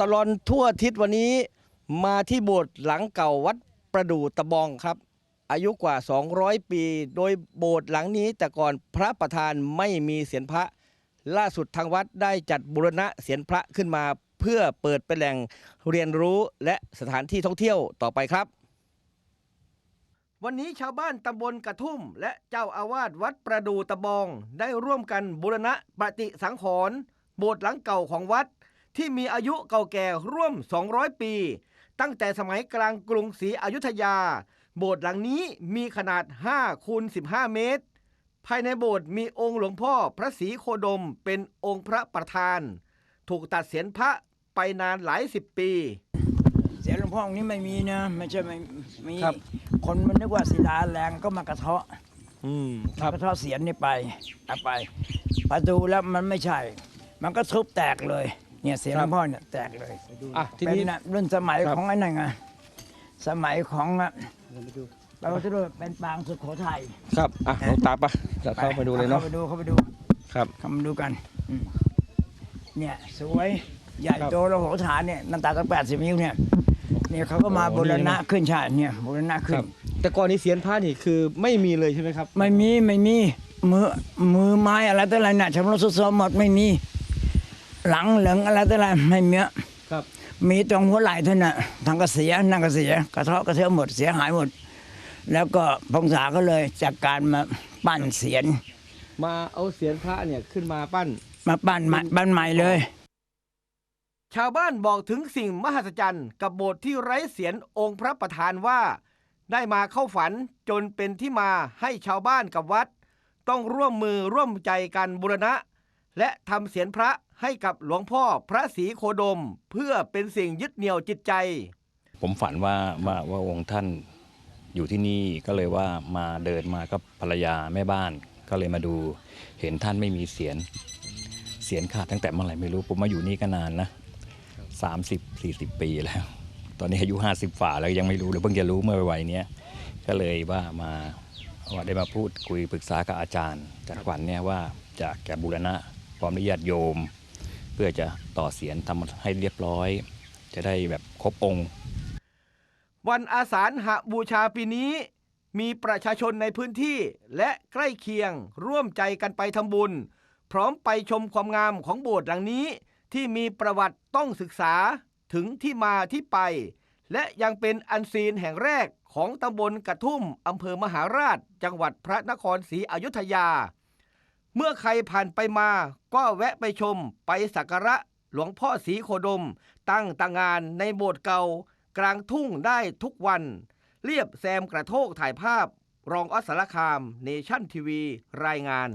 ตลอนทั่วทิศวันนี้มาที่โบสถ์หลังเก่าวัดประดู่ตะบองครับ อายุกว่า 200 ปี โดยโบสถ์หลังนี้แต่ก่อนพระประธานไม่มีเสียนพระ ล่าสุดทางวัดได้จัดบูรณะเสียนพระขึ้นมา เพื่อเปิดเป็นแหล่งเรียนรู้และสถานที่ท่องเที่ยวต่อไปครับ วันนี้ชาวบ้านตำบลกระทุ่ม และเจ้าอาวาสวัดประดูตะบองได้ร่วมกันบูรณะปฏิสังขรณ์โบสถ์หลังเก่าของวัด ที่มีอายุเก่าแก่ร่วม 200 ปี ตั้งแต่สมัยกลางกรุงศรีอยุธยา โบสถ์หลังนี้มีขนาด5คูณ15 เมตร ภายในโบสถ์มีองค์หลวงพ่อพระศรีโคดมเป็นองค์พระประธาน ถูกตัดเสียนพระไปนานหลายสิบปีเสียงหลวงพ่อองค์นี้ไม่มีนะไม่ใช่ไม่มีครับ คนมันนึกว่าศิลาแรงก็มากระเทาะอืมกระเทาะเสียนนี่ไปเอาไปพอดูแล้วมันไม่ใช่ มันก็ทุบแตกเลย เนี่ยเสียงหลวงพ่อเนี่ยแตกเลยอะทีเป็นนี้ น่ะรุ่นสมัยครับ ของไอ้นั่นไงสมัยของอะเราจะดูเป็นปางสุโขทัยครับอะลองตามไปจะเข้าไปดูเลยเนาะ เข้าไปดูเข้าไปดูครับ เข้ามาดูกันอืมเนี่ยสวยใหญ่ครับโตแล้วโหฐานเนี่ยน้ำตาตั้งแปดสิบนิ้วเนี่ยเนี่ยเขาก็มาโอ้บูรนี่ณะนะขึ้นใช่เนี่ยบูรณะคขึ้รันบแต่ก่อนนี้เสียนพระนี่คือไม่มีเลยใช่ไหมครับ ไม่มีไม่มีมือมือไม้อะไรต่ออะไรน่ะชำรุดทรุดโทรมหมดไม่มี หลังเหลืองอะไรต่ออะไรไม่มีครับ มีตรงหัวไหล่เท่านั้นทางกระเสียนั่งกระเสียกระเทาะกระเทาะหมดเสียหายหมด แล้วก็พงษาก็เลยจากการมาปั้นเสียน มาเอาเสียนพระเนี่ยขึ้นมาปั้น มาปั้นใหม่ปั้นใหม่เลย ชาวบ้านบอกถึงสิ่งมหัศจรรย์กับโบสถ์ที่ไร้เสียนองค์พระประธานว่า ได้มาเข้าฝันจนเป็นที่มาให้ชาวบ้านกับวัด ต้องร่วมมือร่วมใจกันบูรณะ และทำเสียนพระให้กับหลวงพ่อพระศรีโคดม เพื่อเป็นสิ่งยึดเหนี่ยวจิตใจ ผมฝันว่าว่าว่าองค์ท่านอยู่ที่นี่ก็เลยว่ามาเดินมากับภรรยาแม่บ้าน ก็เลยมาดูเห็นท่านไม่มีเสียนเสียนขาดตั้งแต่เมื่อไหร่ไม่รู้ผมมาอยู่นี่ก็นานนะสามสิบสี่สิบปีแล้ว ตอนนี้อายุห้าสิบฝ่าแล้วยังไม่รู้เลยเพิ่งจะรู้เมื่อวัยนี้ก็เลยว่ามาว่าได้มาพูดคุยปรึกษากับอาจารย์จากขวัญเนี่ยว่าจะแกบูรณะ พร้อมด้วยญาติโยม เพื่อจะต่อเสียนทำให้เรียบร้อย จะได้แบบครบองค์ วันอาสาฬหบูชาปีนี้ มีประชาชนในพื้นที่และใกล้เคียงร่วมใจกันไปทำบุญ พร้อมไปชมความงามของโบสถ์หลังนี้ ที่มีประวัติต้องศึกษาถึงที่มาที่ไป และยังเป็นอันซีนแห่งแรกของตำบลกระทุ่มอำเภอมหาราช จังหวัดพระนครศรีอยุธยา เมื่อใครผ่านไปมา ก็แวะไปชมไปสักการะหลวงพ่อศรีโคดม ตั้งตางานในโบสถ์เก่า กลางทุ่งได้ทุกวัน เรียบแซมกระโทกถ่ายภาพ รองอสสารคาม เนชั่นทีวี รายงาน